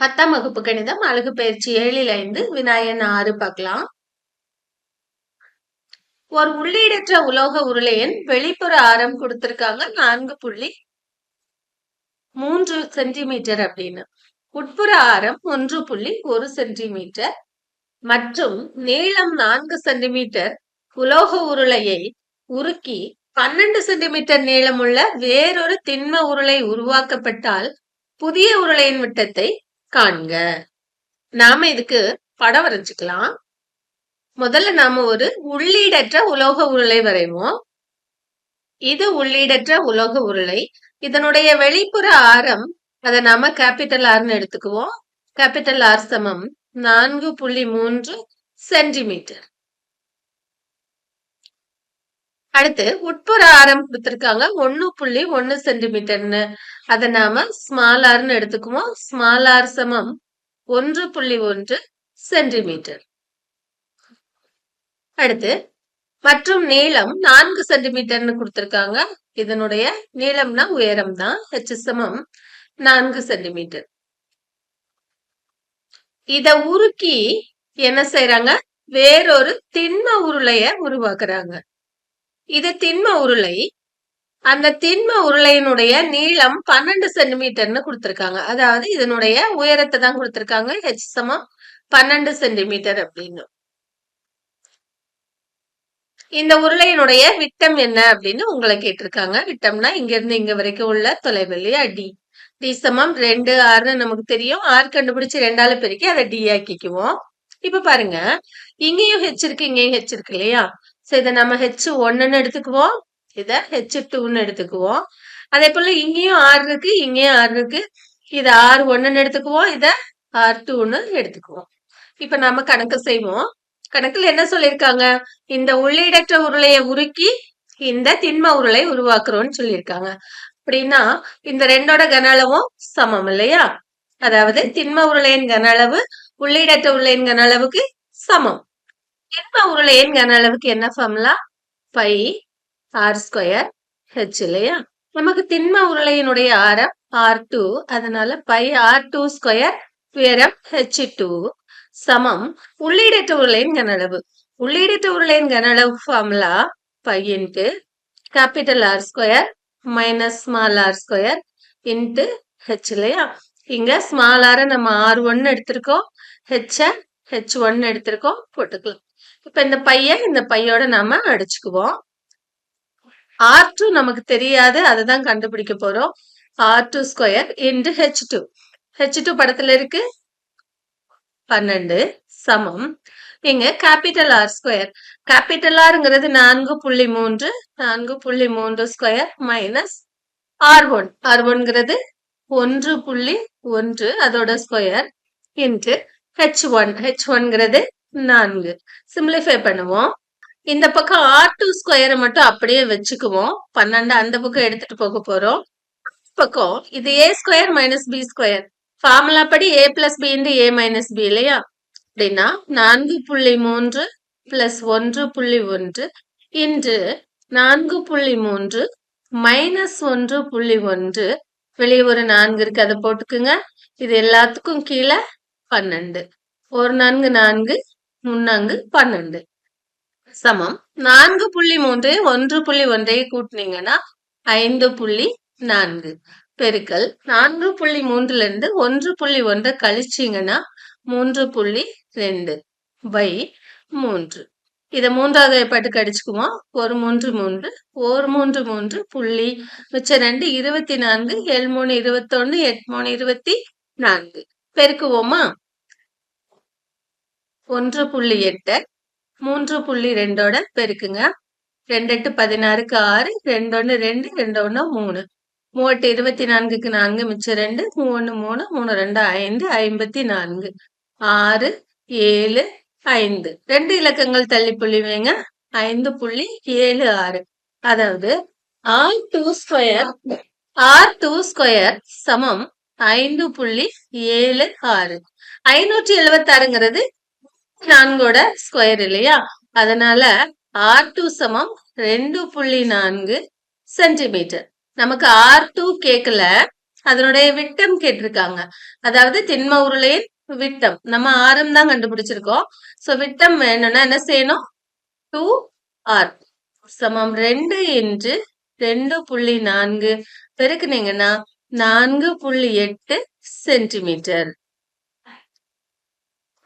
பத்தாம் வகுப்பு கணிதம் அழகு பயிற்சி ஏழில் ஐந்து வினாயன் ஆறு பார்க்கலாம். ஒரு உள்ளீடற்ற உலோக உருளையின் வெளிப்புற ஆரம் கொடுத்திருக்காங்க. நான்கு புள்ளி மூன்று சென்டிமீட்டர் அப்படின்னு. உட்புற ஆரம் ஒன்று புள்ளி ஒரு சென்டிமீட்டர். மற்றும் நீளம் நான்கு சென்டிமீட்டர். உலோக உருளையை உருக்கி பன்னெண்டு சென்டிமீட்டர் நீளமுள்ள வேறொரு திண்ம உருளை உருவாக்கப்பட்டால் புதிய உருளையின் விட்டத்தை காண்க. நாம இதுக்கு படம் வரைஞ்சுக்கலாம். முதல்ல நாம ஒரு உள்ளீடற்ற உலோக உருளை வரைவோம். இது உள்ளீடற்ற உலோக உருளை. இதனுடைய வெளிப்புற ஆரம் அதை நாம கேபிட்டல் ஆர்னு எடுத்துக்குவோம். கேபிட்டல் ஆர் சமம் நான்கு புள்ளி மூன்று சென்டிமீட்டர். அடுத்து உட்புற ஆரம் கொடுத்திருக்காங்க. ஒன்னு புள்ளி ஒன்னு சென்டிமீட்டர்னு. அதை நாம ஸ்மால் ஆர்னு எடுத்துக்குவோம். ஸ்மால் ஆர் சமம் ஒன்று புள்ளி ஒன்று சென்டிமீட்டர். அடுத்து மற்றும் நீளம் நான்கு சென்டிமீட்டர்னு கொடுத்திருக்காங்க. இதனுடைய நீளம்னா உயரம் தான் ஹெச் சமம் நான்கு சென்டிமீட்டர். இத உருக்கி என்ன செய்யறாங்க வேறொரு திண்ம உருளைய உருவாக்குறாங்க. இது திண்ம உருளை. அந்த திண்ம உருளையினுடைய நீளம் பன்னெண்டு சென்டிமீட்டர்னு கொடுத்திருக்காங்க. அதாவது இதனுடைய உயரத்தை தான் கொடுத்துருக்காங்க. ஹெச் சமம் பன்னெண்டு சென்டிமீட்டர் அப்படின்னு. இந்த உருளையினுடைய விட்டம் என்ன அப்படின்னு உங்களை கேட்டிருக்காங்க. விட்டம்னா இங்க இருந்து இங்க வரைக்கும் உள்ள தொலைவு இல்லையா டி. டி சமம் ரெண்டு ஆறுன்னு நமக்கு தெரியும். ஆறு கண்டுபிடிச்சு ரெண்டால பெருக்கி அதை டி ஆக்கிக்குவோம். இப்ப பாருங்க. இங்கேயும் ஹெச் இருக்கு இங்கேயும் ஹெச் இருக்கு இல்லையா? சோ இதை நம்ம ஹெச் ஒன்னுன்னு எடுத்துக்குவோம். இத ஹெச் டூன்னு எடுத்துக்குவோம். அதே போல இங்கேயும் ஆறு இருக்கு இங்கேயும் ஆறு இருக்கு. இத ஆறு ஒன்னுன்னு எடுத்துக்குவோம். இத ஆர் டூன்னு எடுத்துக்குவோம். இப்ப நம்ம கணக்கு செய்வோம். கணக்குல என்ன சொல்லியிருக்காங்க? இந்த உள்ளீடற்ற உருளையை உருக்கி இந்த திண்ம உருளை உருவாக்குறோம்னு சொல்லியிருக்காங்க. அப்படின்னா இந்த ரெண்டோட கன அளவும் சமம் இல்லையா? அதாவது திண்ம உருளையின் கன அளவு உள்ளீடற்ற உருளையின் கன அளவுக்கு சமம். திண்ம உருளையின் கன அளவுக்கு என்ன formula pi r square h இல்லையா? நமக்கு திண்ம உருளையினுடைய ஆரம் ஆர் டூ அதனால பை ஆர் டூ ஸ்கொயர் உயரம் ஹெச் டூ சமம். உள்ளீடற்ற உருளையின் கன அளவு. உள்ளீடற்ற உருளையின் கன அளவு formula pi into capital r square minus small r square into h இல்லையா? இங்க ஸ்மால் ஆரை நம்ம ஆர் ஒன்னு எடுத்திருக்கோம். ஹெச்சை ஹெச் ஒன்னு எடுத்திருக்கோம் போட்டுக்கலாம். இப்ப இந்த பையன் இந்த பையோட நாம அடிச்சுக்குவோம். ஆர் டூ நமக்கு தெரியாது அதை தான் கண்டுபிடிக்க போறோம். R two square into h two h two படத்துல இருக்கு? பன்னெண்டு சமம். இங்க கேபிட்டல் ஆர் ஸ்கொயர் கேபிட்டல் ஆர்ங்கிறது நான்கு புள்ளி மூன்று நான்கு புள்ளி மூன்று square minus r one r ஒன்ங்கிறது ஒன்று புள்ளி ஒன்று அதோட square into h one h ஒன்ங்கிறது நான்கு. சிம்பிளிஃபை பண்ணுவோம். இந்த பக்கம் ஆர் டூ ஸ்கொயரை மட்டும் அப்படியே வச்சுக்குவோம். பன்னெண்டு அந்த பக்கம் எடுத்துட்டு போக போறோம். பக்கம் இது a square minus b square formula படி a plus b into a minus b இல்லையா? அப்படின்னா நான்கு புள்ளி மூன்று பிளஸ் ஒன்று புள்ளி ஒன்று இன்று நான்கு புள்ளி மூன்று மைனஸ் ஒன்று புள்ளி ஒன்று. வெளியே ஒரு நான்கு இருக்கு அதை போட்டுக்குங்க. இது எல்லாத்துக்கும் கீழே பன்னெண்டு. ஒரு நான்கு நான்கு முன்னாங்கு பன்னெண்டு. சமம். நான்கு புள்ளி மூன்று ஒன்று புள்ளி ஒன்றை கூட்டினீங்கன்னா ஐந்து புள்ளி நான்கு. பெருக்கல். நான்கு புள்ளி மூன்றுல இருந்து ஒன்று புள்ளி ஒன்றை கழிச்சிங்கன்னா மூன்று புள்ளி ரெண்டு பை மூன்று. இதை மூன்றாவது பாட்டு கடிச்சுக்குமா ஒரு மூன்று மூன்று ஒரு மூன்று மூன்று புள்ளி மிச்சம் ரெண்டு இருபத்தி நான்கு ஏழு மூணு இருபத்தொன்னு எட்டு மூணு இருபத்தி நான்கு. பெருக்குவோமா? ஒன்று புள்ளி எட்டு மூன்று புள்ளி ரெண்டோட பெருக்குங்க. ரெண்டு எட்டு பதினாறுக்கு ஆறு ரெண்டு ஒன்று ரெண்டு ரெண்டு ஒன்று மூணு. மூவெட்டு இருபத்தி நான்குக்கு நான்கு மிச்சம் ரெண்டு மூணு மூணு மூணு ரெண்டு ஐந்து ஐம்பத்தி நான்கு. ஆறு ஏழு ஐந்து. ரெண்டு இலக்கங்கள் தள்ளி புள்ளி வைங்க. ஐந்து புள்ளி ஏழு ஆறு. அதாவது r two square r two square சமம் ஐந்து புள்ளி ஏழு ஆறு. ஐநூற்றி எழுபத்தி ஆறுங்கிறது நான்கோட ஸ்கொயர் இல்லையா? அதனால ஆர் டூ சமம் ரெண்டு புள்ளி நான்கு சென்டிமீட்டர் நமக்கு ஆர் டூ கேட்கல அதனுடைய விட்டம் கேட்டிருக்காங்க. அதாவது திண்ம உருளையின் விட்டம். நம்ம ஆரம் தான் கண்டுபிடிச்சிருக்கோம். சோ விட்டம் வேணும்னா என்ன செய்யணும்? டூ ஆர் சமம் ரெண்டு இன்று ரெண்டு புள்ளி நான்கு. பெருக்குனீங்கன்னா நான்கு புள்ளி எட்டு சென்டிமீட்டர்.